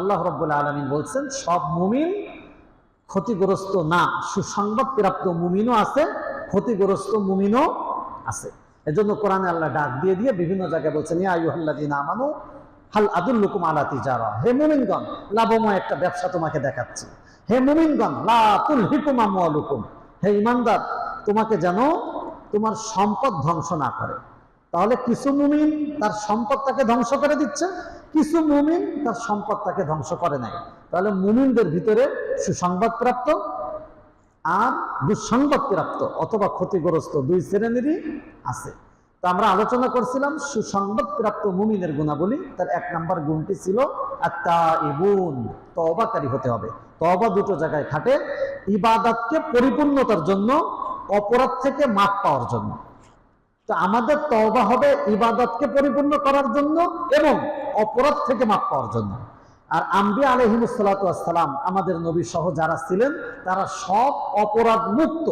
আল্লাহ রব্বুল আলমিন বলছেন, সব মুমিন ক্ষতিগ্রস্ত না, সুসংবাদ প্রাপ্ত মুমিনও আছে, ক্ষতিগ্রস্ত মুমিনও আছে। এজন্য কোরআনে আল্লাহ ডাক দিয়ে দিয়ে বিভিন্ন জায়গায় বলছেন আইয়ুহাল্লাযীনা আমানু, হাল আদুল্লুকুম আলাতি তিজারা, হে মুমিনগণ, লাভময় একটা ব্যবসা তোমাকে দেখাচ্ছি। হে মুমিনগণ, লা তুলহিকুম আমওয়ালুকুম, হে ইমানদার, তোমাকে যেন তোমার সম্পদ ধ্বংস না করে। তাহলে কিছু মুমিন তার সম্পদ তাকে ধ্বংস করে দিচ্ছে কিছু মুমিন তার সম্পদ তাকে ধ্বংস করে নাই। তাহলে মুমিনদের ভিতরে সুসংবাদ প্রাপ্ত আর দুঃসংবাদ প্রাপ্ত অথবা ক্ষতিগ্রস্ত দুই শ্রেণীরই আছে। তো আমরা আলোচনা করছিলাম সুসংবাদ প্রাপ্ত মুমিনের গুণাবলী। তার এক নাম্বার গুণটি ছিল আত্মা ইবুন তবাকারী হতে হবে। তবা দুটো জায়গায় খাটে। ইবাদতকে পরিপূর্ণতার জন্য, অপরাধ থেকে মাপ পাওয়ার জন্য। তো আমাদের তওবা হবে ইবাদতকে পরিপূর্ণ করার জন্য এবং অপরাধ থেকে মাপ পাওয়ার জন্য। আর আম্বিয়া আলহিমসালাম আমাদের নবী সহ যারা ছিলেন, তারা সব অপরাধ মুক্ত।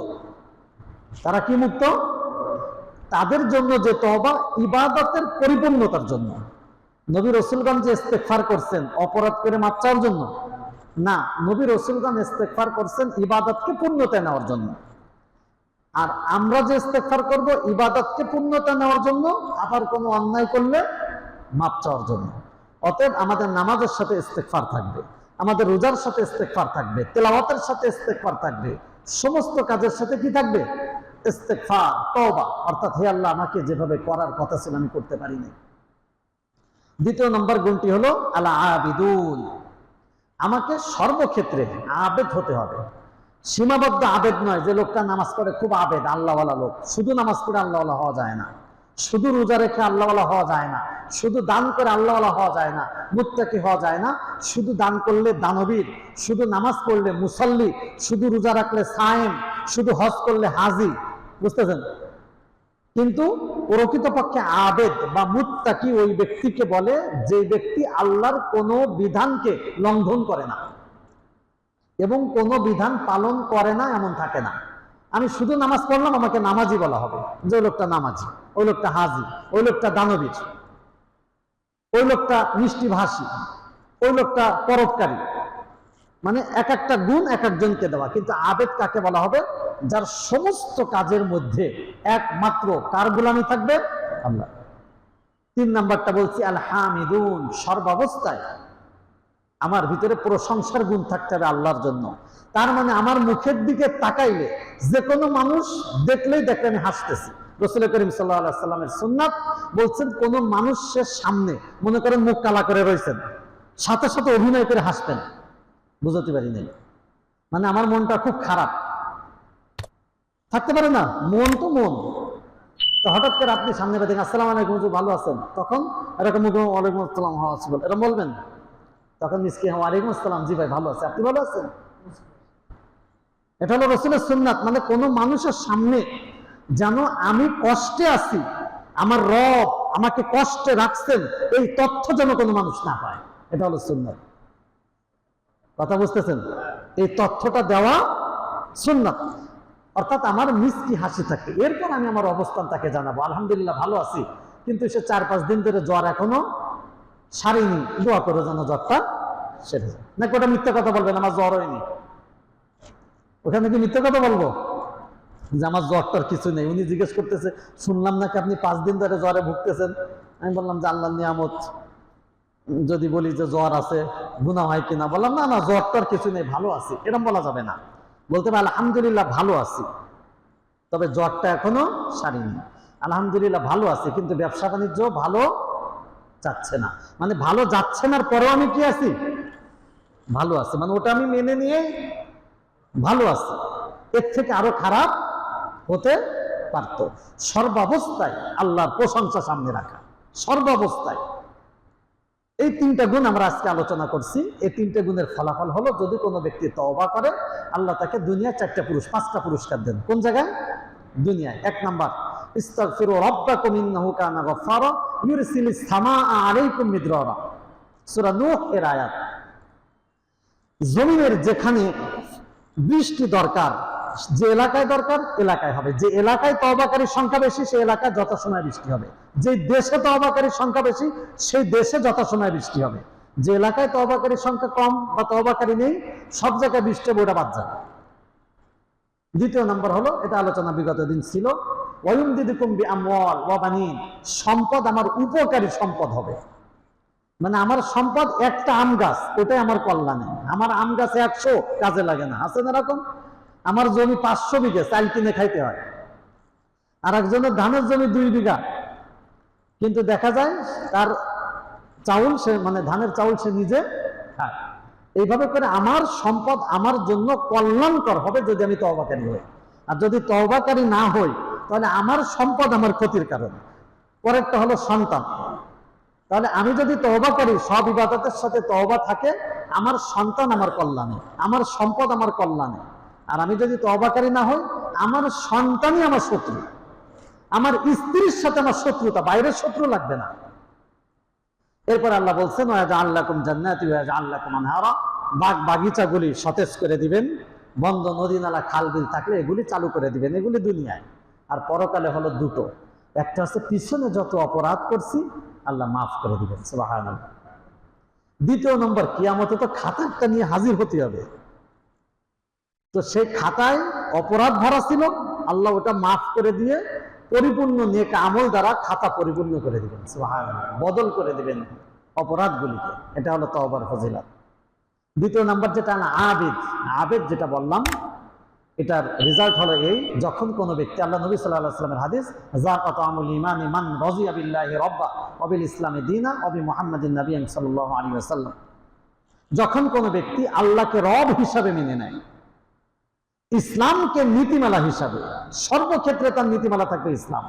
তারা কি মুক্ত? তাদের জন্য যে তওবা ইবাদতের পরিপূর্ণতার জন্য। নবী রসুলগঞ্জ যে ইস্তেকফার করছেন অপরাধ করে মাপ চাওয়ার জন্য। না, নবী রসুলগঞ্জ ইস্তেকফার করছেন ইবাদতকে পূর্ণতা নেওয়ার জন্য। আর আমরা যে ইস্তেকফার করব, ইবাদতকে পূর্ণতা নেওয়ার জন্য, আবার কোনো অন্যায় করলে মাপ চাওয়ার জন্য। অতএব আমাদের নামাজের সাথে ইস্তেকফার থাকবে, আমাদের রোজার সাথে ইস্তেকফার থাকবে, তেলাওয়াতের সাথে ইস্তেকফার থাকবে, সমস্ত কাজের সাথে কি থাকবে? ইস্তেকফার তওবা। অর্থাৎ হে আল্লাহ, আমাকে যেভাবে করার কথা ছিল, আমি করতে পারিনি। দ্বিতীয় নম্বর গুণটি হলো আলা আবিদুল আমাকে সর্বক্ষেত্রে আবেদ হতে হবে। সীমাবদ্ধ আবেদ নয় যে লোকটা নামাজ পড়ে খুব আবেদ, আল্লাহওয়ালা লোক। শুধু নামাজ পড়ে আল্লাহওয়ালা হওয়া যায় না। শুধু রোজা রেখে আল্লাহওয়ালা হওয়া যায় না। শুধু দান করে আল্লাহওয়ালা হওয়া যায় না। মুত্তাকি হওয়া যায় না। শুধু দান করলে দানবীর, শুধু নামাজ পড়লে মুসল্লি, শুধু রোজা রাখলে সায়েম, শুধু হজ করলে হাজি। বুঝতেছেন? কিন্তু প্রকৃতপক্ষে আবেদ বা মুত্তাকি ওই ব্যক্তিকে বলে যে ব্যক্তি আল্লাহর কোনো বিধানকে লঙ্ঘন করে না। এবং কোনো বিধান পালন করে না, এমন থাকে না। আমি শুধু নামাজ পড়লাম, আমাকে নামাজি বলা হবে। যে ওই লোকটা নামাজি, ওই লোকটা হাজি, ওই লোকটা দানবীর, ওই লোকটা মিষ্টি ভাষী ওই লোকটা পরোপকারী। মানে এক একটা গুণ এক একজনকে দেওয়া। কিন্তু আবেদ কাকে বলা হবে? যার সমস্ত কাজের মধ্যে একমাত্র কার গুলামি থাকবে? আমরা। তিন নাম্বারটা বলছি আল হামিদুন সর্বাবস্থায়। আমার ভিতরে প্রশংসার গুণ থাকতে হবে আল্লাহর জন্য। তার মানে আমার মুখের দিকে তাকাইলে যে কোনো মানুষ দেখলেই দেখলে আমি হাসতেছি। রসুল করিম সাল্লাহ সাল্লামের সুন্নাত বলছেন, কোন মানুষের সামনে মনে করেন মুখ কালা করে রয়েছেন, সাথে সাথে অভিনয় করে হাসতেন বুঝতে পারি নাই। মানে আমার মনটা খুব খারাপ। থাকতে পারে না? মন তো মন। তো হঠাৎ করে আপনি সামনে দেখেন আসসালাম আলাইকুম ভালো আছেন? তখন এরকম ওয়ালাইকুম আসসালাম হওয়া এরকম বলবেন? তখন মিসকে ওয়ালাইকুম আসসালাম, জি ভাই, ভালো আছে। আপনি ভালো আছেন? এটা হলো রসুলের সুন্নাত মানে কোনো মানুষের সামনে যেন আমি কষ্টে আছি, আমার রব আমাকে কষ্টে রাখছেন, এই তথ্য যেন কোনো মানুষ না পায়। এটা হলো সুন্নাত। কথা বুঝতেছেন? এই তথ্যটা দেওয়া সুন্নাত। অর্থাৎ আমার মিষ্টি হাসি থাকে। এরপর আমি আমার অবস্থান তাকে জানাব। আলহামদুলিল্লাহ, ভালো আছি। কিন্তু সে চার পাঁচ দিন ধরে জ্বর এখনও সারেনি, দোয়া করে যেন জ্বরটা সেরে যায়। নাকি ওটা মিথ্যা কথা বলবেন আমার জ্বর হয়নি। ওখানে কি মিথ্যা কথা বলব? যে আমার জ্বরটার কিছু নেই। উনি জিজ্ঞেস করতেছে, শুনলাম নাকি আপনি পাঁচ দিন ধরে জ্বরে ভুগতেছেন? আমি বললাম, যে আল্লাহ নিয়ামত। যদি বলি যে জ্বর আছে গুণা হয় কিনা? বললাম, না না, জ্বরটার কিছু নেই, ভালো আছি। এরকম বলা যাবে না। বলতে পারে আলহামদুলিল্লাহ ভালো আছি। তবে জ্বরটা এখনও সারিনি। আলহামদুলিল্লাহ ভালো আছি, কিন্তু ব্যবসা বাণিজ্য ভালো যাচ্ছে না। মানে ভালো যাচ্ছে না পরেও আমি কি আছি? ভালো আছে। মানে ওটা আমি মেনে নিয়ে ভালো আছি। এর থেকে আরও খারাপ হতে পারত। সর্বাবস্থায় আল্লাহর প্রশংসা সামনে রাখা। সর্বাবস্থায়। এই তিনটা গুণ আমরা আজকে আলোচনা করছি। এই তিনটা গুণের ফলাফল হলো, যদি কোনো ব্যক্তি তওবা করে, আল্লাহ তাকে দুনিয়া চারটা পুরুষ, পাঁচটা পুরস্কার দেন। কোন জায়গায়? দুনিয়ায়। এক নাম্বার ইস্তাগফিরু রাব্বাকুম ইন্নাহু কানা গফফারা ইউরসিলিস সামাআ আলাইকুম মিদরারা। সূরা নূহ এর আয়াত। জমিনের যেখানে বৃষ্টি দরকার, যে এলাকায় দরকার, এলাকায় হবে। যে এলাকায় তহবাকারীর সংখ্যা বেশি সেই এলাকায় যথাসময়ে বৃষ্টি হবে। যে দেশে তহবাকারীর সংখ্যা বেশি, সেই দেশে যথাসময়ে বৃষ্টি হবে। যে এলাকায় তহবাকারীর সংখ্যা কম বা তহবাকারী নেই, সব জায়গায় বৃষ্টি ওটা বাদ যাবে। দ্বিতীয় নম্বর হলো, এটা আলোচনা বিগত দিন ছিল সম্পদ আমার উপকারী সম্পদ হবে। মানে আমার সম্পদ একটা আম গাছ, ওটাই আমার কল্যাণে। আমার আম গাছে একশো, কাজে লাগে না। আছে না এরকম? আমার জমি পাঁচশো বিঘে, চাল কিনে খাইতে হয়। আর একজনের ধানের জমি দুই বিঘা। কিন্তু দেখা যায়, তার চাউল সে মানে ধানের চাউল সে নিজে খায়। এইভাবে করে আমার সম্পদ আমার জন্য কল্যাণকর হবে যদি আমি তহবাকারী হই। আর যদি তহবাকারী না হই তাহলে আমার সম্পদ আমার ক্ষতির কারণ। পরেরটা হলো সন্তান। তাহলে আমি যদি তহবা করি, সব ইবাদতের সাথে তহবা থাকে, আমার সন্তান আমার কল্যাণে, আমার সম্পদ আমার কল্যাণে। আর আমি যদি তহবাকারী না হই, আমার সন্তানই আমার শত্রু। আমার স্ত্রীর সাথে আমার শত্রুতা, বাইরের শত্রু লাগবে না। এরপর আল্লাহ বলছেন আল্লাহ কুম জান্নাতি আল্লাহ কুম আনহারা। বাগ বাগিচাগুলি সতেজ করে দিবেন, বন্ধ নদী নালা খাল বিল থাকলে এগুলি চালু করে দিবেন, এগুলি দুনিয়ায়। আর পরকালে হলো দুটো। একটা হচ্ছে পিছনে যত অপরাধ করছি, আল্লাহ মাফ করে দিবেন দ্বিতীয় নম্বর, কিয়ামতে তো খাতাটা নিয়ে হাজির হতে হবে। তো সেই খাতায় অপরাধ ভরা ছিল, আল্লাহ ওটা মাফ করে দিয়ে পরিপূর্ণ নেক আমল দ্বারা খাতা পরিপূর্ণ করে দিবেন বদল করে দিবেন অপরাধগুলিকে। এটা হলো তওবার ফজিলাত। দ্বিতীয় নাম্বার যেটা আবেদ আবেদ যেটা বললাম এটার রেজাল্ট হলো এই, যখন কোনো ব্যক্তি, আল্লাহ নবী সাল্লাহ সাল্লামের হাদিস জাকাত আমুল ইমান ইমান আবিল্লাহি রব্বা অবিল ইসলামী দিনা অবি মোহাম্মদিন নবী সাল্লাহ আলী আসাল্লাম যখন কোনো ব্যক্তি আল্লাহকে রব হিসাবে মেনে নেয়, ইসলামকে নীতিমালা হিসাবে, সর্বক্ষেত্রে তার নীতিমালা থাকবে ইসলাম।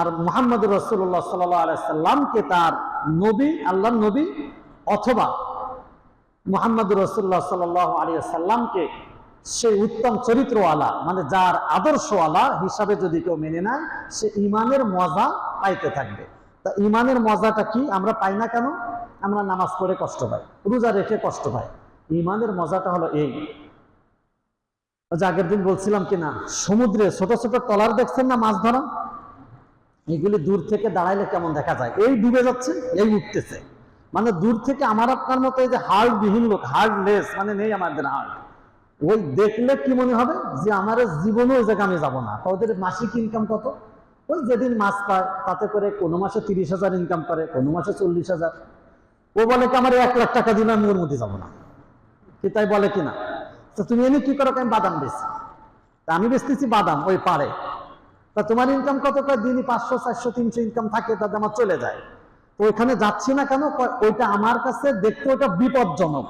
আর মোহাম্মদ রসুল্লাহ সাল্লাহ আলাইসাল্লামকে তার নবী আল্লাহ নবী অথবা মোহাম্মদ রসুল্লাহ সাল্লাহ আলী সাল্লামকে সেই উত্তম চরিত্রওয়ালা মানে যার আদর্শওয়ালা হিসাবে যদি কেউ মেনে নেয়, সে ইমানের মজা পাইতে থাকবে। তা ইমানের মজাটা কি? আমরা পাই না কেন? আমরা নামাজ পড়ে কষ্ট পাই, রোজা রেখে কষ্ট পাই। ইমানের মজাটা হলো এই। যে আগের দিন বলছিলাম কিনা সমুদ্রে ছোট ছোট টলার দেখছেন না মাছ ধরা? এগুলি দূর থেকে দাঁড়াইলে কেমন দেখা যায়? এই ডুবে যাচ্ছে, এই উঠতেছে। মানে দূর থেকে আমার আপনার মতো এই যে হার্ড বিহীন লোক হার্ডলেস মানে নেই আমাদের হার্ড ওই দেখলে কি মনে হবে? যে আমার জীবনে ওই জায়গায় আমি যাব না। ওদের মাসিক ইনকাম কত? ওই যেদিন মাছ পায়, তাতে করে কোনো মাসে তিরিশ হাজার ইনকাম করে, কোনো মাসে চল্লিশ হাজার। ও বলে কি, আমার এক লাখ টাকা দিলে আমি ওর মধ্যে যাব না। কি তাই বলে কিনা? তো তুমি এনে কি করো, আমি বাদাম বেশি তা আমি বেচতেছি বাদাম ওই পারে তা তোমার ইনকাম কত? করে দিনই পাঁচশো, চারশো, তিনশো ইনকাম থাকে, তাতে আমার চলে যায়। তো ওইখানে যাচ্ছি না কেন? ওইটা আমার কাছে দেখতে ওটা বিপজ্জনক।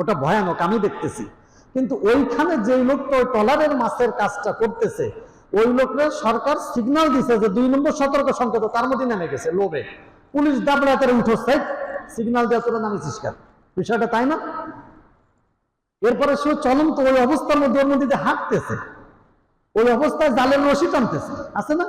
ওটা ভয়ানক, আমি দেখতেছি। কিন্তু ওইখানে যে লোক তো ওই টলারের মাছের কাজটা করতেছে, ওই লোকরে সরকার সিগন্যাল দিছে যে দুই নম্বর সতর্ক সংকেত তার মধ্যে নেমে গেছে লোভে। পুলিশ ডাবলা করে উঠো সিগন্যাল দেওয়া তোরা নামিছিস কেন বিষয়টা তাই না? এরপরে সে চলন্ত ওই অবস্থার মধ্যে ওর মধ্যে হাঁটতেছে। ওই অবস্থায় জালের রশি টানতেছে। আছে না?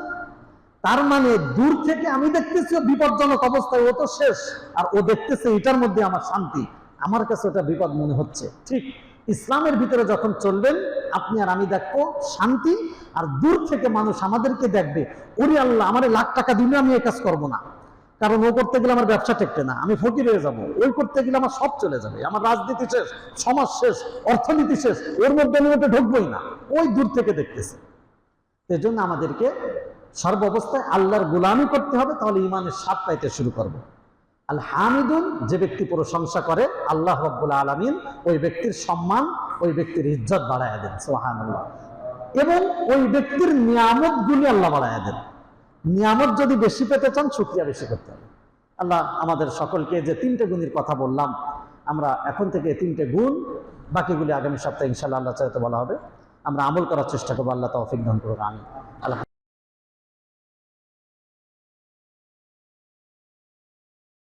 তার মানে দূর থেকে আমি দেখতেছি বিপজ্জনক অবস্থায়, ও তো শেষ। আর ও দেখতেছে এটার মধ্যে আমার শান্তি। আমার কাছে ওটা বিপদ মনে হচ্ছে। ঠিক ইসলামের ভিতরে যখন চলবেন, আপনি আর আমি দেখব শান্তি, আর দূর থেকে মানুষ আমাদেরকে দেখবে। ওরে আল্লাহ, আমার লাখ টাকা দিলে আমি এ কাজ করব না। কারণ ও করতে গেলে আমার ব্যবসা টেকবে না, আমি ফকির হয়ে যাব। ওই করতে গেলে আমার সব চলে যাবে, আমার রাজনীতি শেষ, সমাজ শেষ, অর্থনীতি শেষ, ওর মধ্যে আমি ওটা ঢুকবোই না। ওই দূর থেকে দেখতেছে। এই জন্য আমাদেরকে সর্বাবস্থায় আল্লাহর গোলামি করতে হবে, তাহলে ইমানের স্বাদ পাইতে শুরু করব। আল হামিদুন যে ব্যক্তি প্রশংসা করে, আল্লাহ রব্বুল আলমিন ওই ব্যক্তির সম্মান, ওই ব্যক্তির ইজ্জত বাড়াইয়া দেন সোহান এবং ওই ব্যক্তির নিয়ামত গুলি আল্লাহ বাড়াইয়া দেন। নিয়ামত যদি বেশি পেতে চান, শুক্রিয়া বেশি করতে হবে। আল্লাহ আমাদের সকলকে যে তিনটে গুণের কথা বললাম, আমরা এখন থেকে তিনটে গুণ, বাকিগুলি আগামী সপ্তাহে ইনশাল্লাহ আল্লাহ চাইতে বলা হবে। আমরা আমল করার চেষ্টা করব, আল্লাহ তৌফিক দান করব আমি আল্লাহ